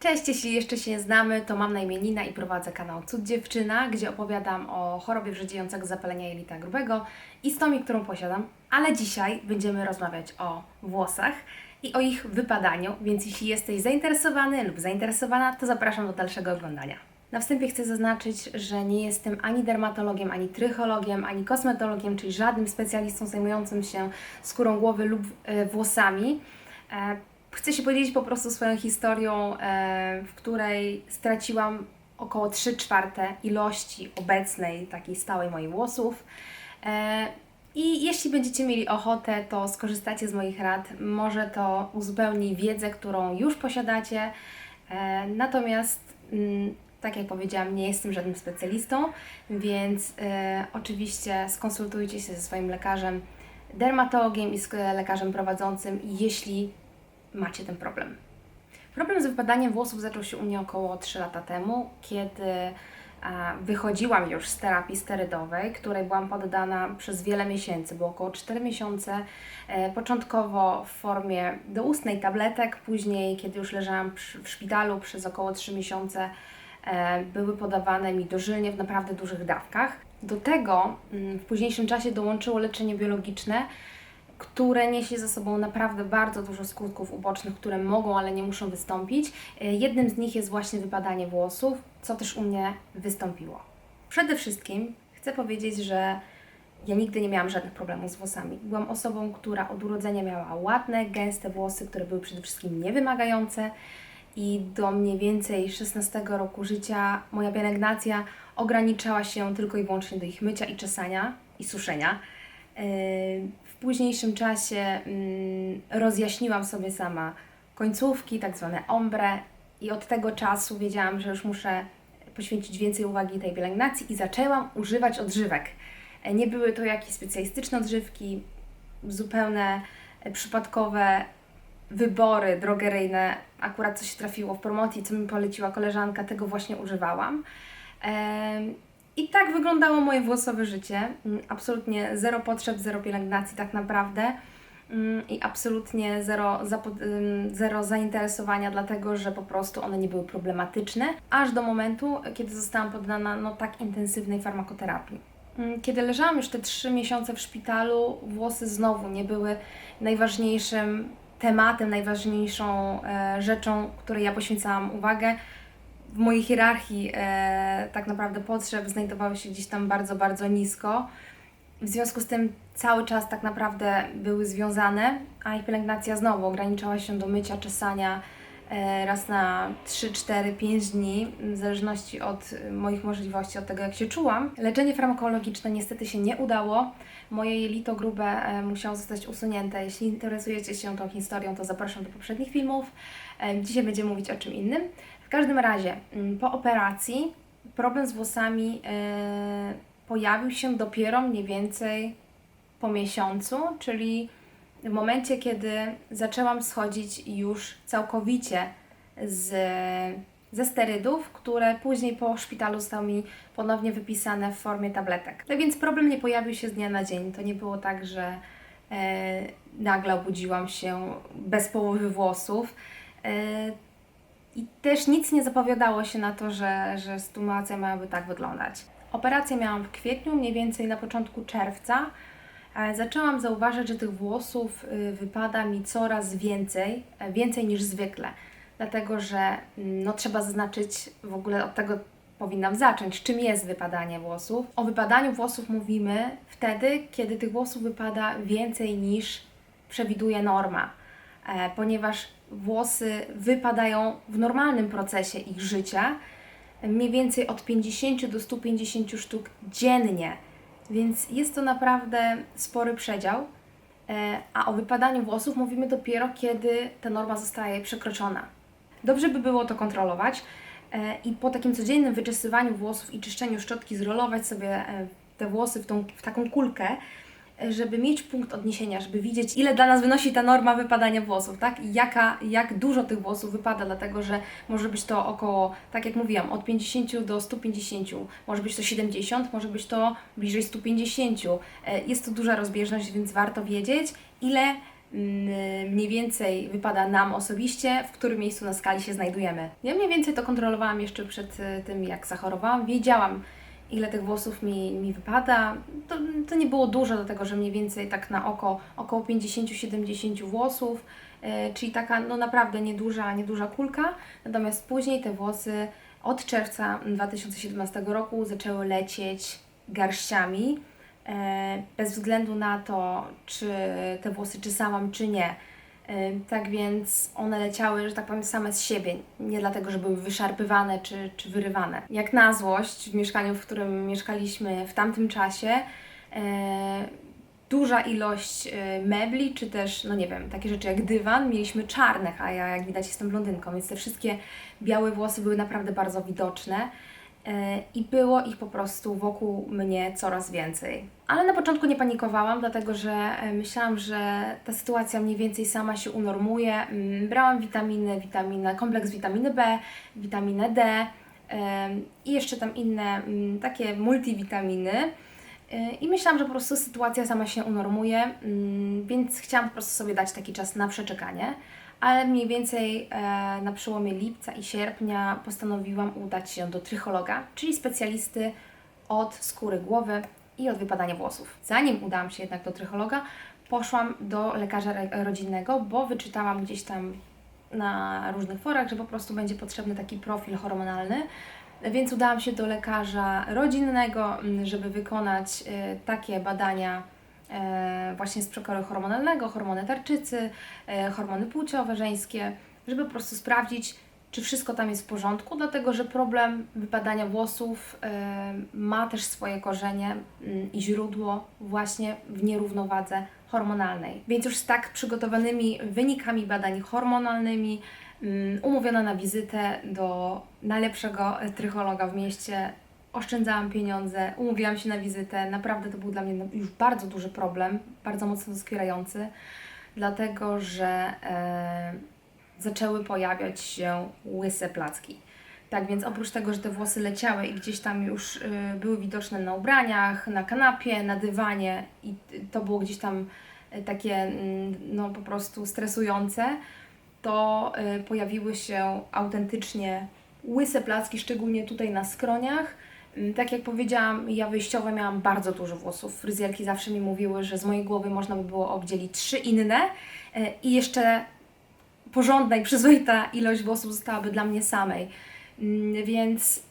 Cześć, jeśli jeszcze się nie znamy, to mam na imię Nina i prowadzę kanał Cud Dziewczyna, gdzie opowiadam o chorobie wrzodziejącego zapalenia jelita grubego i stomii, którą posiadam, ale dzisiaj będziemy rozmawiać o włosach i o ich wypadaniu, więc jeśli jesteś zainteresowany lub zainteresowana, to zapraszam do dalszego oglądania. Na wstępie chcę zaznaczyć, że nie jestem ani dermatologiem, ani trychologiem, ani kosmetologiem, czyli żadnym specjalistą zajmującym się skórą głowy lub e, włosami. Chcę się podzielić po prostu swoją historią, e, w której straciłam około 3 czwarte ilości obecnej, takiej stałej moich włosów. E, I jeśli będziecie mieli ochotę, to skorzystacie z moich rad. Może to uzupełni wiedzę, którą już posiadacie. E, Natomiast, mm, tak jak powiedziałam, nie jestem żadnym specjalistą, więc oczywiście skonsultujcie się ze swoim lekarzem, dermatologiem i z lekarzem prowadzącym, jeśli macie ten problem. Problem z wypadaniem włosów zaczął się u mnie około 3 lata temu, kiedy wychodziłam już z terapii sterydowej, której byłam poddana przez wiele miesięcy, było około 4 miesiące. E, Początkowo w formie doustnej tabletek, później, kiedy już leżałam w szpitalu przez około 3 miesiące, e, były podawane mi dożylnie w naprawdę dużych dawkach. Do tego mm, w późniejszym czasie dołączyło leczenie biologiczne, które niesie ze sobą naprawdę bardzo dużo skutków ubocznych, które mogą, ale nie muszą wystąpić. E, Jednym z nich jest właśnie wypadanie włosów, co też u mnie wystąpiło. Przede wszystkim chcę powiedzieć, że ja nigdy nie miałam żadnych problemów z włosami. Byłam osobą, która od urodzenia miała ładne, gęste włosy, które były przede wszystkim niewymagające i do mniej więcej 16 roku życia moja pielęgnacja ograniczała się tylko i wyłącznie do ich mycia i czesania i suszenia. Późniejszym czasie mm, rozjaśniłam sobie sama końcówki, tak zwane ombre i od tego czasu wiedziałam, że już muszę poświęcić więcej uwagi tej pielęgnacji i zaczęłam używać odżywek. Nie były to jakieś specjalistyczne odżywki, zupełne przypadkowe wybory drogeryjne, akurat co się trafiło w promocji, co mi poleciła koleżanka, tego właśnie używałam. I tak wyglądało moje włosowe życie. Mm, Absolutnie zero potrzeb, zero pielęgnacji tak naprawdę. Mm, I absolutnie zero, zero zainteresowania, dlatego że po prostu one nie były problematyczne, aż do momentu, kiedy zostałam poddana no, tak intensywnej farmakoterapii. Mm, Kiedy leżałam już te trzy miesiące w szpitalu, włosy znowu nie były najważniejszym tematem, najważniejszą e, rzeczą, której ja poświęcałam uwagę. W mojej hierarchii e, tak naprawdę potrzeb znajdowały się gdzieś tam bardzo, bardzo nisko. W związku z tym cały czas tak naprawdę były związane, a ich pielęgnacja znowu ograniczała się do mycia, czesania e, raz na 3, 4, 5 dni, w zależności od moich możliwości, od tego jak się czułam. Leczenie farmakologiczne niestety się nie udało. Moje jelito grube e, musiało zostać usunięte. Jeśli interesujecie się tą historią, to zapraszam do poprzednich filmów. E, Dzisiaj będziemy mówić o czym innym. Każdym razie, mm, po operacji problem z włosami e, pojawił się dopiero mniej więcej po miesiącu, czyli w momencie, kiedy zaczęłam schodzić już całkowicie z, ze sterydów, które później po szpitalu zostały mi ponownie wypisane w formie tabletek. No więc problem nie pojawił się z dnia na dzień. To nie było tak, że e, nagle obudziłam się bez połowy włosów. E, i też nic nie zapowiadało się na to, że, że sytuacja miałaby tak wyglądać. Operację miałam w kwietniu, mniej więcej na początku czerwca. E, Zaczęłam zauważyć, że tych włosów y, wypada mi coraz więcej, e, więcej niż zwykle. Dlatego, że mm, no, trzeba zaznaczyć, w ogóle od tego powinnam zacząć, czym jest wypadanie włosów. O wypadaniu włosów mówimy wtedy, kiedy tych włosów wypada więcej niż przewiduje norma e, ponieważ włosy wypadają w normalnym procesie ich życia mniej więcej od 50 do 150 sztuk dziennie, więc jest to naprawdę spory przedział. E, A o wypadaniu włosów mówimy dopiero, kiedy ta norma zostaje przekroczona. Dobrze by było to kontrolować e, i po takim codziennym wyczesywaniu włosów i czyszczeniu szczotki zrolować sobie e, te włosy w, tą, w taką kulkę, żeby mieć punkt odniesienia, żeby widzieć, ile dla nas wynosi ta norma wypadania włosów, tak? I jaka, jak dużo tych włosów wypada, dlatego że może być to około, tak jak mówiłam, od 50 do 150, może być to 70, może być to bliżej 150. E, Jest to duża rozbieżność, więc warto wiedzieć, ile mm, mniej więcej wypada nam osobiście, w którym miejscu na skali się znajdujemy. Ja mniej więcej to kontrolowałam jeszcze przed e, tym, jak zachorowałam. Wiedziałam, ile tych włosów mi, mi wypada. To, to nie było dużo, dlatego że mniej więcej tak na oko około 50-70 włosów, e, czyli taka no naprawdę nieduża, nieduża kulka. Natomiast później te włosy od czerwca 2017 roku zaczęły lecieć garściami. E, bez względu na to, czy te włosy czesałam, czy nie. E, Tak więc one leciały, że tak powiem, same z siebie. Nie dlatego, że były wyszarpywane czy, czy wyrywane. Jak na złość w mieszkaniu, w którym mieszkaliśmy w tamtym czasie, e, duża ilość e, mebli, czy też, no nie wiem, takie rzeczy jak dywan, mieliśmy czarnych, a ja jak widać jestem blondynką, więc te wszystkie białe włosy były naprawdę bardzo widoczne. E, I było ich po prostu wokół mnie coraz więcej. Ale na początku nie panikowałam, dlatego że e, myślałam, że ta sytuacja mniej więcej sama się unormuje. Mm, Brałam witaminy, witaminę, kompleks witaminy B, witaminę D em, i jeszcze tam inne mm, takie multivitaminy. E, I myślałam, że po prostu sytuacja sama się unormuje, mm, więc chciałam po prostu sobie dać taki czas na przeczekanie. Ale mniej więcej e, na przełomie lipca i sierpnia postanowiłam udać się do trychologa, czyli specjalisty od skóry głowy i od wypadania włosów. Zanim udałam się jednak do trychologa, poszłam do lekarza rodzinnego, bo wyczytałam gdzieś tam na różnych forach, że po prostu będzie potrzebny taki profil hormonalny. Więc udałam się do lekarza rodzinnego, m, żeby wykonać e, takie badania właśnie z przekaru hormonalnego, hormony tarczycy, e, hormony płciowe, żeńskie, żeby po prostu sprawdzić, czy wszystko tam jest w porządku, dlatego że problem wypadania włosów e, ma też swoje korzenie mm, i źródło właśnie w nierównowadze hormonalnej. Więc już z tak przygotowanymi wynikami badań hormonalnymi mm, umówiona na wizytę do najlepszego e, trychologa w mieście. Oszczędzałam pieniądze, umówiłam się na wizytę. Naprawdę to był dla mnie już bardzo duży problem, bardzo mocno doskwierający, dlatego że e, zaczęły pojawiać się łyse placki. Tak więc oprócz tego, że te włosy leciały i gdzieś tam już y, były widoczne na ubraniach, na kanapie, na dywanie i to było gdzieś tam y, takie mm, no po prostu stresujące, to y, pojawiły się autentycznie łyse placki, szczególnie tutaj na skroniach. Mm, Tak jak powiedziałam, ja wyjściowo miałam bardzo dużo włosów. Fryzjerki zawsze mi mówiły, że z mojej głowy można by było obdzielić trzy inne y, i jeszcze porządna i przyzwoita ilość włosów zostałaby dla mnie samej. Mm, Więc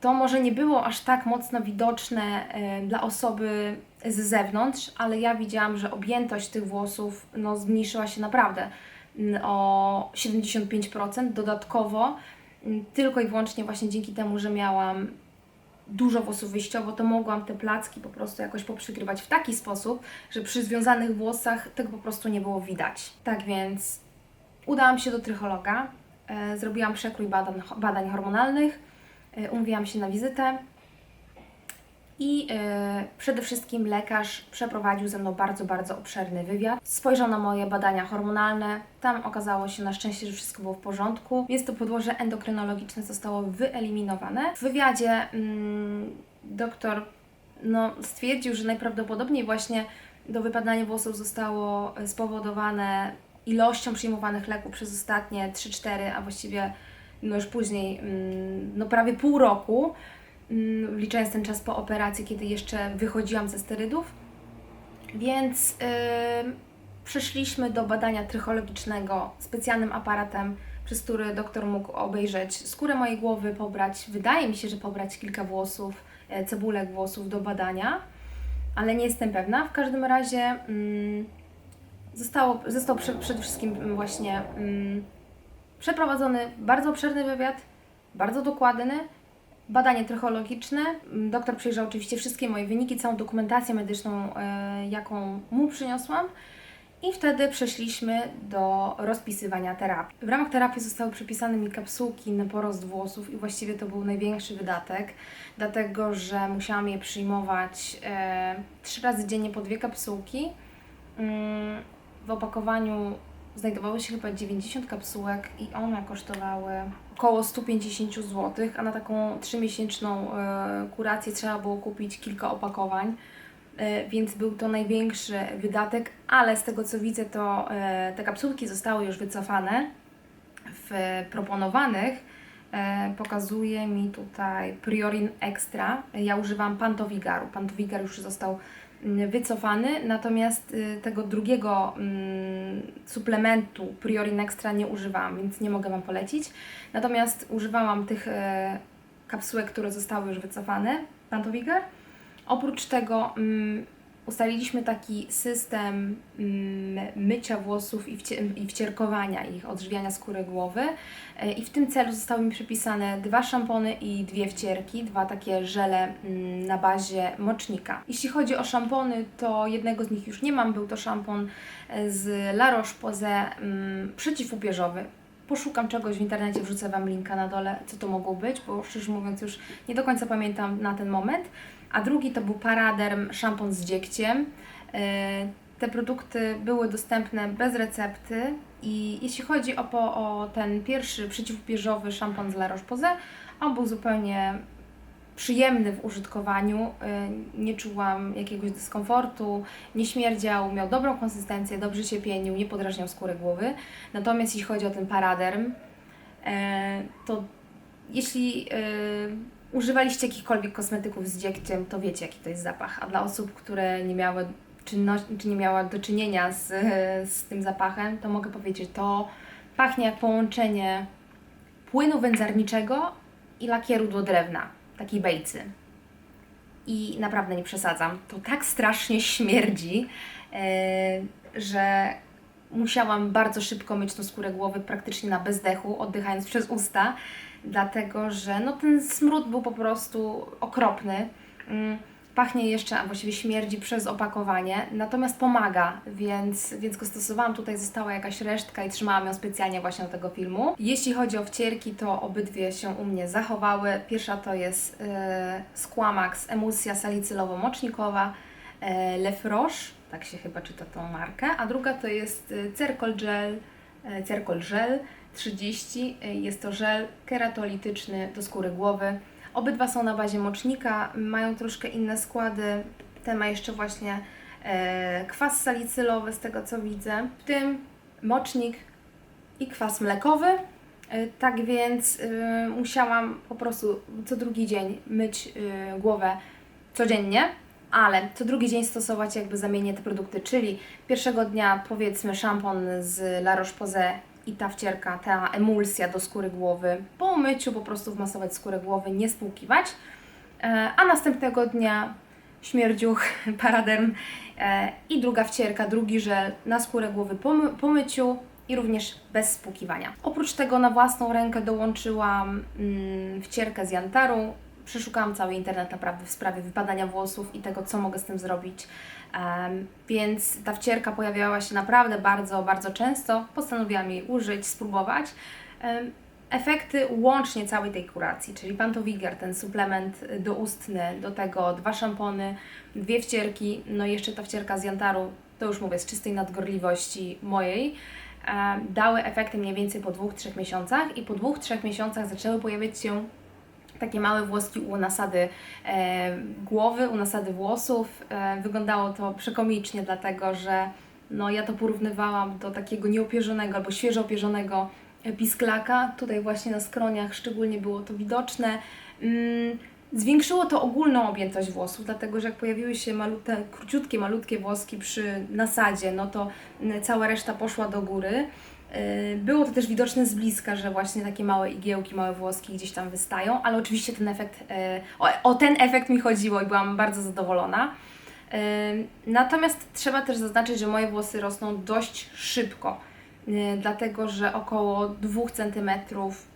to może nie było aż tak mocno widoczne e, dla osoby z zewnątrz, ale ja widziałam, że objętość tych włosów no, zmniejszyła się naprawdę mm, o 75%. Dodatkowo, tylko i wyłącznie właśnie dzięki temu, że miałam dużo włosów wyjściowo, to mogłam te placki po prostu jakoś poprzykrywać w taki sposób, że przy związanych włosach tego po prostu nie było widać. Tak więc udałam się do trychologa, e, zrobiłam przekrój badań, badań hormonalnych, e, umówiłam się na wizytę i e, przede wszystkim lekarz przeprowadził ze mną bardzo, bardzo obszerny wywiad. Spojrzał na moje badania hormonalne, tam okazało się na szczęście, że wszystko było w porządku, więc to podłoże endokrynologiczne zostało wyeliminowane. W wywiadzie mm, doktor no, stwierdził, że najprawdopodobniej właśnie do wypadania włosów zostało e, spowodowane ilością przyjmowanych leków przez ostatnie 3-4, a właściwie no już później, mm, no prawie pół roku, mm, licząc ten czas po operacji, kiedy jeszcze wychodziłam ze sterydów. Więc ym, przeszliśmy do badania trychologicznego specjalnym aparatem, przez który doktor mógł obejrzeć skórę mojej głowy, pobrać, wydaje mi się, że pobrać kilka włosów, e, cebulek włosów do badania, ale nie jestem pewna. W każdym razie mm, zostało, został prze, przede wszystkim właśnie mm, przeprowadzony bardzo obszerny wywiad, bardzo dokładny, badanie trychologiczne. Doktor przejrzał oczywiście wszystkie moje wyniki, całą dokumentację medyczną, e, jaką mu przyniosłam. I wtedy przeszliśmy do rozpisywania terapii. W ramach terapii zostały przepisane mi kapsułki na porost włosów i właściwie to był największy wydatek, dlatego że musiałam je przyjmować e, trzy razy dziennie po dwie kapsułki. Mm, W opakowaniu znajdowało się chyba 90 kapsułek i one kosztowały około 150 zł, a na taką 3-miesięczną e, kurację trzeba było kupić kilka opakowań. e, więc był to największy wydatek, ale z tego co widzę, to e, te kapsułki zostały już wycofane w proponowanych. Pokazuje mi tutaj Priorin Extra. Ja używam Pantowigaru. Pantowigar już został wycofany, natomiast y, tego drugiego mm, suplementu Priorin Extra nie używałam, więc nie mogę Wam polecić. Natomiast używałam tych e, kapsułek, które zostały już wycofane, Pantowigar. Oprócz tego mm, ustaliliśmy taki system mm, mycia włosów i, wcie- i wcierkowania ich, odżywiania skóry głowy. E, I w tym celu zostały mi przypisane dwa szampony i dwie wcierki, dwa takie żele mm, na bazie mocznika. Jeśli chodzi o szampony, to jednego z nich już nie mam. Był to szampon e, z La Roche-Posay mm. Poszukam czegoś w internecie, wrzucę Wam linka na dole, co to mogło być, bo szczerze mówiąc już nie do końca pamiętam na ten moment. A drugi to był Paraderm szampon z dziegciem. E, Te produkty były dostępne bez recepty i jeśli chodzi o, po, o ten pierwszy przeciwupierzowy szampon z La Roche-Posay, on był zupełnie przyjemny w użytkowaniu, y, nie czułam jakiegoś dyskomfortu, nie śmierdział, miał dobrą konsystencję, dobrze się pienił, nie podrażniał skóry głowy. Natomiast jeśli chodzi o ten paraderm, e, to jeśli e, używaliście jakichkolwiek kosmetyków z dziegciem, to wiecie jaki to jest zapach, a dla osób, które nie miały czynności, czy nie miała do czynienia z, z tym zapachem, to mogę powiedzieć, to pachnie jak połączenie płynu wędzarniczego i lakieru do drewna, takiej bejcy. I naprawdę nie przesadzam. To tak strasznie śmierdzi, yy, że musiałam bardzo szybko myć tą skórę głowy praktycznie na bezdechu, oddychając przez usta, dlatego że no, ten smród był po prostu okropny. Mm, Pachnie jeszcze, a właściwie śmierdzi przez opakowanie, natomiast pomaga, więc, więc go stosowałam. Tutaj została jakaś resztka i trzymałam ją specjalnie właśnie do tego filmu. Jeśli chodzi o wcierki, to obydwie się u mnie zachowały. Pierwsza to jest e, Squamax emulsja salicylowo-mocznikowa e, Lefroche, tak się chyba czyta tą markę, a druga to jest e, Cercol Gel, Cercol Gel 30. E, Jest to żel keratolityczny do skóry głowy. Obydwa są na bazie mocznika, mają troszkę inne składy. Ten ma jeszcze właśnie e, kwas salicylowy, z tego co widzę, w tym mocznik i kwas mlekowy. E, tak więc e, musiałam po prostu co drugi dzień myć głowę codziennie, ale co drugi dzień stosować jakby zamienię te produkty, czyli pierwszego dnia powiedzmy szampon z La Roche-Posay i ta wcierka, ta emulsja do skóry głowy. Po umyciu po prostu wmasować skórę głowy, nie spłukiwać. E, A następnego dnia śmierdziuch, paraderm e, i druga wcierka, drugi żel na skórę głowy po, my- po myciu i również bez spłukiwania. Oprócz tego na własną rękę dołączyłam mm, wcierkę z jantaru. Przeszukałam cały internet naprawdę w sprawie wypadania włosów i tego, co mogę z tym zrobić. Em, więc ta wcierka pojawiała się naprawdę bardzo, bardzo często. Postanowiłam jej użyć, spróbować. Em, efekty łącznie całej tej kuracji, czyli Pantowiger, ten suplement doustny, do tego dwa szampony, dwie wcierki, no i jeszcze ta wcierka z jantaru, to już mówię, z czystej nadgorliwości mojej, dały efekty mniej więcej po dwóch, trzech miesiącach i po dwóch, trzech miesiącach zaczęły pojawiać się takie małe włoski u nasady e, głowy, u nasady włosów. E, wyglądało to przekomicznie, dlatego że no, ja to porównywałam do takiego nieopierzonego albo świeżo opierzonego pisklaka. Tutaj właśnie na skroniach szczególnie było to widoczne. Mm, Zwiększyło to ogólną objętość włosów, dlatego że jak pojawiły się malute, króciutkie, malutkie włoski przy nasadzie, no to mm, cała reszta poszła do góry. Yy, Było to też widoczne z bliska, że właśnie takie małe igiełki, małe włoski gdzieś tam wystają, ale oczywiście ten efekt, yy, o, o ten efekt mi chodziło i byłam bardzo zadowolona. Yy, Natomiast trzeba też zaznaczyć, że moje włosy rosną dość szybko, dlatego że około 2 cm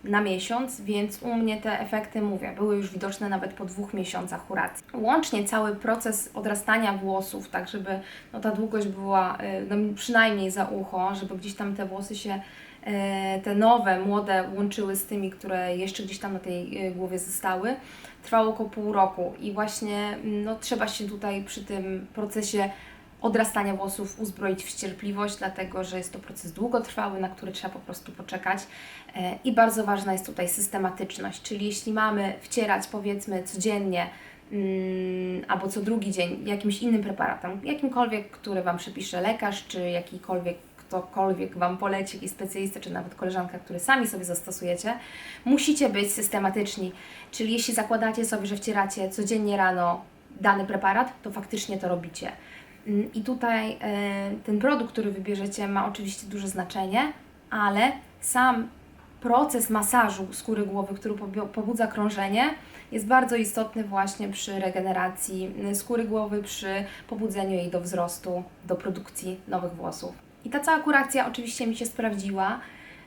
na miesiąc, więc u mnie te efekty, mówię, były już widoczne nawet po dwóch miesiącach kuracji. Łącznie cały proces odrastania włosów, tak żeby no, ta długość była yy, no, przynajmniej za ucho, żeby gdzieś tam te włosy się yy, te nowe, młode łączyły z tymi, które jeszcze gdzieś tam na tej głowie zostały, trwało około pół roku i właśnie no, trzeba się tutaj przy tym procesie odrastania włosów uzbroić w cierpliwość, dlatego że jest to proces długotrwały, na który trzeba po prostu poczekać. E, I bardzo ważna jest tutaj systematyczność, czyli jeśli mamy wcierać powiedzmy codziennie mm, albo co drugi dzień jakimś innym preparatem, jakimkolwiek, który Wam przepisze lekarz, czy jakikolwiek ktokolwiek Wam poleci, jakiś specjalista, czy nawet koleżanka, który sami sobie zastosujecie, musicie być systematyczni. Czyli jeśli zakładacie sobie, że wcieracie codziennie rano dany preparat, to faktycznie to robicie. Mm, I tutaj e, ten produkt, który wybierzecie, ma oczywiście duże znaczenie, ale sam proces masażu skóry głowy, który pobudza krążenie, jest bardzo istotny właśnie przy regeneracji y, skóry głowy, przy pobudzeniu jej do wzrostu, do produkcji nowych włosów. I ta cała kuracja oczywiście mi się sprawdziła.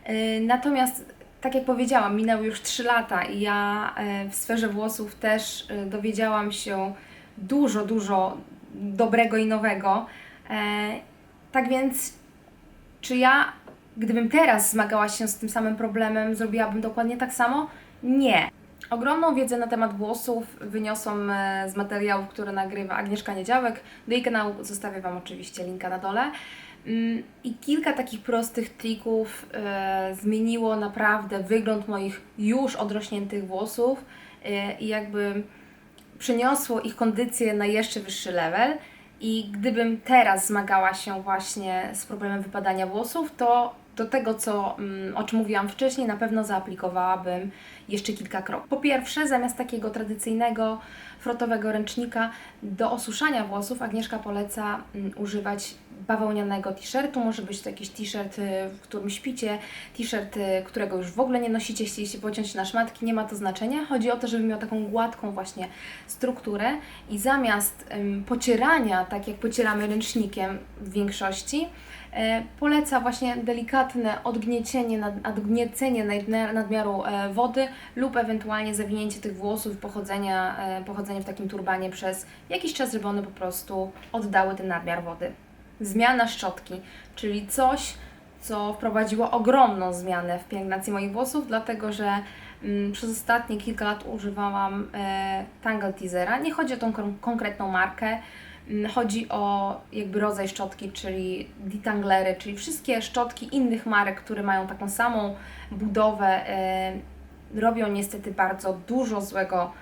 Yy, Natomiast, tak jak powiedziałam, minęły już 3 lata i ja yy, w sferze włosów też yy, dowiedziałam się dużo, dużo dobrego i nowego. Yy, Tak więc, czy ja, gdybym teraz zmagała się z tym samym problemem, zrobiłabym dokładnie tak samo? Nie. Ogromną wiedzę na temat włosów wyniosłam e, z materiałów, które nagrywa Agnieszka Niedziałek. Do jej kanału zostawię Wam oczywiście linka na dole. Mm, I kilka takich prostych trików e, zmieniło naprawdę wygląd moich już odrośniętych włosów e, i jakby przeniosło ich kondycję na jeszcze wyższy level. I gdybym teraz zmagała się właśnie z problemem wypadania włosów, to do tego, co, mm, o czym mówiłam wcześniej, na pewno zaaplikowałabym jeszcze kilka kroków. Po pierwsze, zamiast takiego tradycyjnego frotowego ręcznika do osuszania włosów, Agnieszka poleca mm, używać bawełnianego t-shirtu. Może być to jakiś t-shirt, y, w którym śpicie, t-shirt, y, którego już w ogóle nie nosicie, chcieliście pociąć na szmatki, nie ma to znaczenia. Chodzi o to, żeby miał taką gładką właśnie strukturę i zamiast pocierania, tak jak pocieramy ręcznikiem w większości, poleca właśnie delikatne odgniecenie, nad, odgniecenie nadmiar, nadmiaru e, wody lub ewentualnie zawinięcie tych włosów, pochodzenia, e, pochodzenie w takim turbanie przez jakiś czas, żeby one po prostu oddały ten nadmiar wody. Zmiana szczotki, czyli coś, co wprowadziło ogromną zmianę w pielęgnacji moich włosów, dlatego że mm, przez ostatnie kilka lat używałam e, Tangle Teasera. Nie chodzi o tą kon- konkretną markę, chodzi o jakby rodzaj szczotki, czyli detanglery, czyli wszystkie szczotki innych marek, które mają taką samą budowę, robią niestety bardzo dużo złego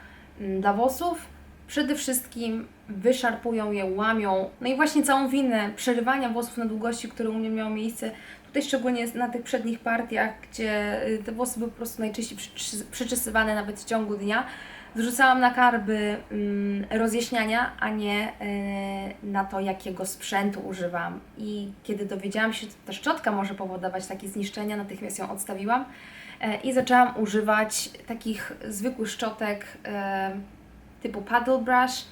mm, dla włosów. Przede wszystkim wyszarpują je, łamią. No i właśnie całą winę przerywania włosów na długości, które u mnie miało miejsce, tutaj szczególnie na tych przednich partiach, gdzie y, te włosy były po prostu najczęściej przyczesywane nawet w ciągu dnia, zrzucałam na karby mm, rozjaśniania, a nie y, na to, jakiego sprzętu używam. I kiedy dowiedziałam się, że ta szczotka może powodować takie zniszczenia, natychmiast ją odstawiłam e, i zaczęłam używać takich zwykłych szczotek e, typu paddle brush,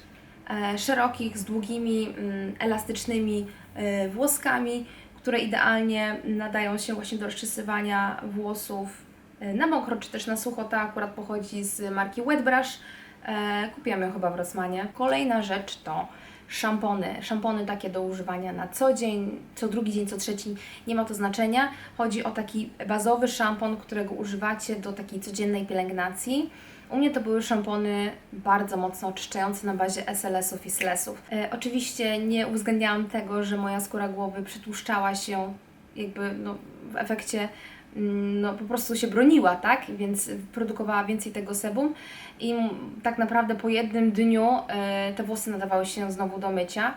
e, szerokich, z długimi, mm, elastycznymi e, włoskami, które idealnie nadają się właśnie do rozczesywania włosów e, na mokro czy też na sucho. Ta akurat pochodzi z marki Wet Brush. E, Kupiłam ją chyba w Rossmanie. Kolejna rzecz to szampony. Szampony takie do używania na co dzień, co drugi dzień, co trzeci, nie ma to znaczenia. Chodzi o taki bazowy szampon, którego używacie do takiej codziennej pielęgnacji. U mnie to były szampony bardzo mocno oczyszczające na bazie SLS-ów i SLS-ów. E, oczywiście nie uwzględniałam tego, że moja skóra głowy przytłuszczała się jakby no, w efekcie no, po prostu się broniła, tak? Więc produkowała więcej tego sebum i tak naprawdę po jednym dniu e, te włosy nadawały się znowu do mycia.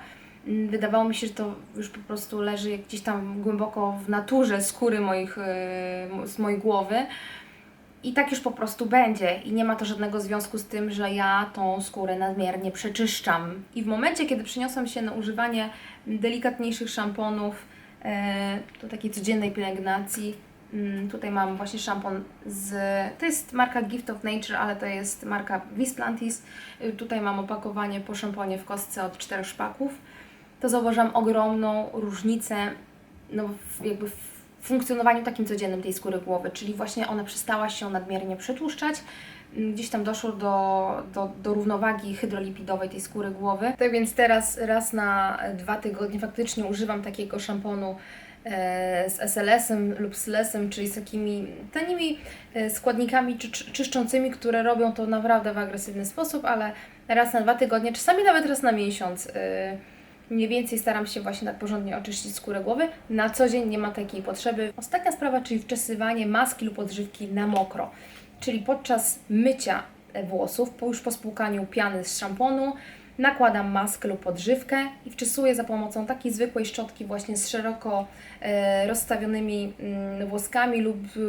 Mm, Wydawało mi się, że to już po prostu leży gdzieś tam głęboko w naturze skóry moich, e, z mojej głowy. I tak już po prostu będzie. I nie ma to żadnego związku z tym, że ja tą skórę nadmiernie przeczyszczam. I w momencie, kiedy przeniosłam się na używanie delikatniejszych szamponów e, do takiej codziennej pielęgnacji, mm, tutaj mam właśnie szampon z. To jest marka Gift of Nature, ale to jest marka Visplantis. Y, Tutaj mam opakowanie po szamponie w kostce od czterech szpaków. To zauważam ogromną różnicę no, w, jakby w funkcjonowaniu takim codziennym tej skóry głowy, czyli właśnie ona przestała się nadmiernie przetłuszczać, Mm, gdzieś tam doszło do, do, do równowagi hydrolipidowej tej skóry głowy. Tak więc teraz raz na dwa tygodnie faktycznie używam takiego szamponu z SLS-em lub z LS-em, czyli z takimi tanimi e, składnikami czy, czy, czyszczącymi, które robią to naprawdę w agresywny sposób, ale raz na dwa tygodnie, czasami nawet raz na miesiąc. e, Mniej więcej staram się właśnie tak porządnie oczyścić skórę głowy. Na co dzień nie ma takiej potrzeby. Ostatnia sprawa, czyli wczesywanie maski lub odżywki na mokro. Czyli podczas mycia e, włosów, już po spłukaniu piany z szamponu, nakładam maskę lub odżywkę i wczesuję za pomocą takiej zwykłej szczotki właśnie z szeroko e, rozstawionymi mm, włoskami lub e,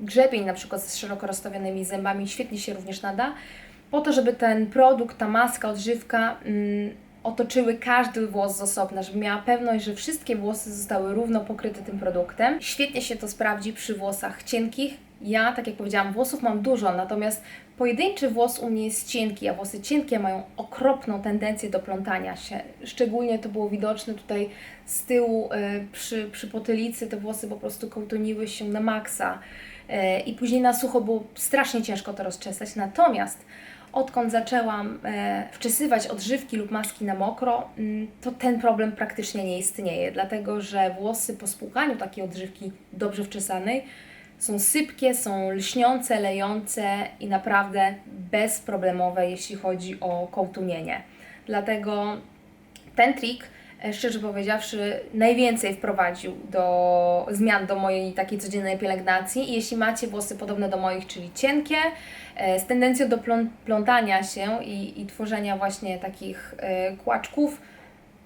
grzebień na przykład z szeroko rozstawionymi zębami świetnie się również nada, po to, żeby ten produkt, ta maska, odżywka mm, otoczyły każdy włos z osobna, żeby miała pewność, że wszystkie włosy zostały równo pokryte tym produktem. Świetnie się to sprawdzi przy włosach cienkich. Ja, tak jak powiedziałam, włosów mam dużo, natomiast pojedynczy włos u mnie jest cienki, a włosy cienkie mają okropną tendencję do plątania się. Szczególnie to było widoczne tutaj z tyłu e, przy, przy potylicy, te włosy po prostu kołtuniły się na maksa e, i później na sucho było strasznie ciężko to rozczesać. Natomiast odkąd zaczęłam e, wczesywać odżywki lub maski na mokro, mm, to ten problem praktycznie nie istnieje, dlatego że włosy po spłukaniu takiej odżywki dobrze wczesanej są sypkie, są lśniące, lejące i naprawdę bezproblemowe, jeśli chodzi o kołtunienie. Dlatego ten trik, e, szczerze powiedziawszy, najwięcej wprowadził do zmian do mojej takiej codziennej pielęgnacji. Jeśli macie włosy podobne do moich, czyli cienkie, e, z tendencją do plą- plątania się i, i tworzenia właśnie takich e, kłaczków,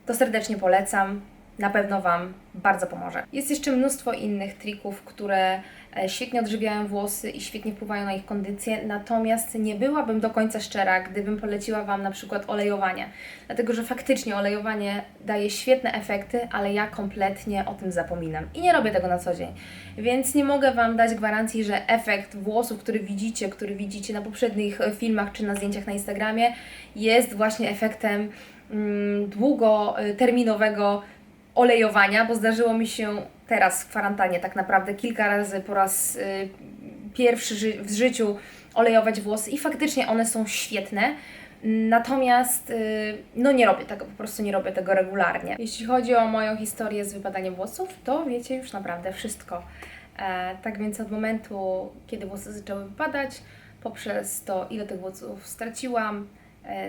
to serdecznie polecam. Na pewno Wam bardzo pomoże. Jest jeszcze mnóstwo innych trików, które e, świetnie odżywiają włosy i świetnie wpływają na ich kondycję, natomiast nie byłabym do końca szczera, gdybym poleciła Wam na przykład olejowanie, dlatego że faktycznie olejowanie daje świetne efekty, ale ja kompletnie o tym zapominam i nie robię tego na co dzień, więc nie mogę Wam dać gwarancji, że efekt włosów, który widzicie, który widzicie na poprzednich e, filmach czy na zdjęciach na Instagramie, jest właśnie efektem mm, długoterminowego olejowania, bo zdarzyło mi się teraz w kwarantannie tak naprawdę kilka razy po raz y, pierwszy ży- w życiu olejować włosy i faktycznie one są świetne. Natomiast y, no nie robię tego, po prostu nie robię tego regularnie. Jeśli chodzi o moją historię z wypadaniem włosów, to wiecie już naprawdę wszystko. E, tak więc od momentu, kiedy włosy zaczęły wypadać, poprzez to, ile tych włosów straciłam,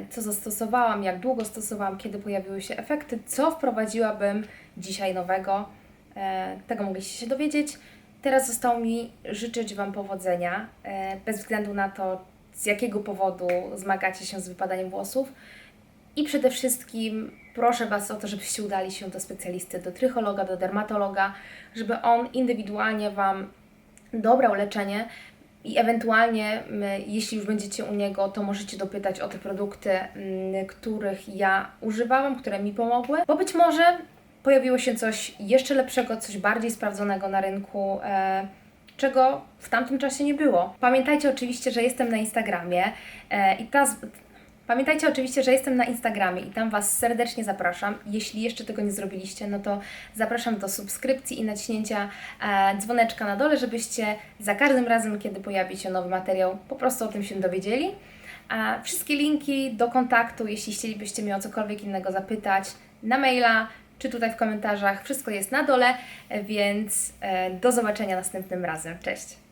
co zastosowałam, jak długo stosowałam, kiedy pojawiły się efekty, co wprowadziłabym dzisiaj nowego, e, tego mogliście się dowiedzieć. Teraz zostało mi życzyć Wam powodzenia, e, bez względu na to, z jakiego powodu zmagacie się z wypadaniem włosów. I przede wszystkim proszę Was o to, żebyście udali się do specjalisty, do trychologa, do dermatologa, żeby on indywidualnie Wam dobrał leczenie i ewentualnie, m, jeśli już będziecie u niego, to możecie dopytać o te produkty, m, których ja używałam, które mi pomogły, bo być może pojawiło się coś jeszcze lepszego, coś bardziej sprawdzonego na rynku. E, czego w tamtym czasie nie było. Pamiętajcie oczywiście, że jestem na Instagramie e, i ta. Pamiętajcie oczywiście, że jestem na Instagramie i tam Was serdecznie zapraszam. Jeśli jeszcze tego nie zrobiliście, no to zapraszam do subskrypcji i naciśnięcia e, dzwoneczka na dole, żebyście za każdym razem, kiedy pojawi się nowy materiał, po prostu o tym się dowiedzieli. A wszystkie linki do kontaktu, jeśli chcielibyście mnie o cokolwiek innego zapytać, na maila czy tutaj w komentarzach, wszystko jest na dole, e, więc e, do zobaczenia następnym razem. Cześć!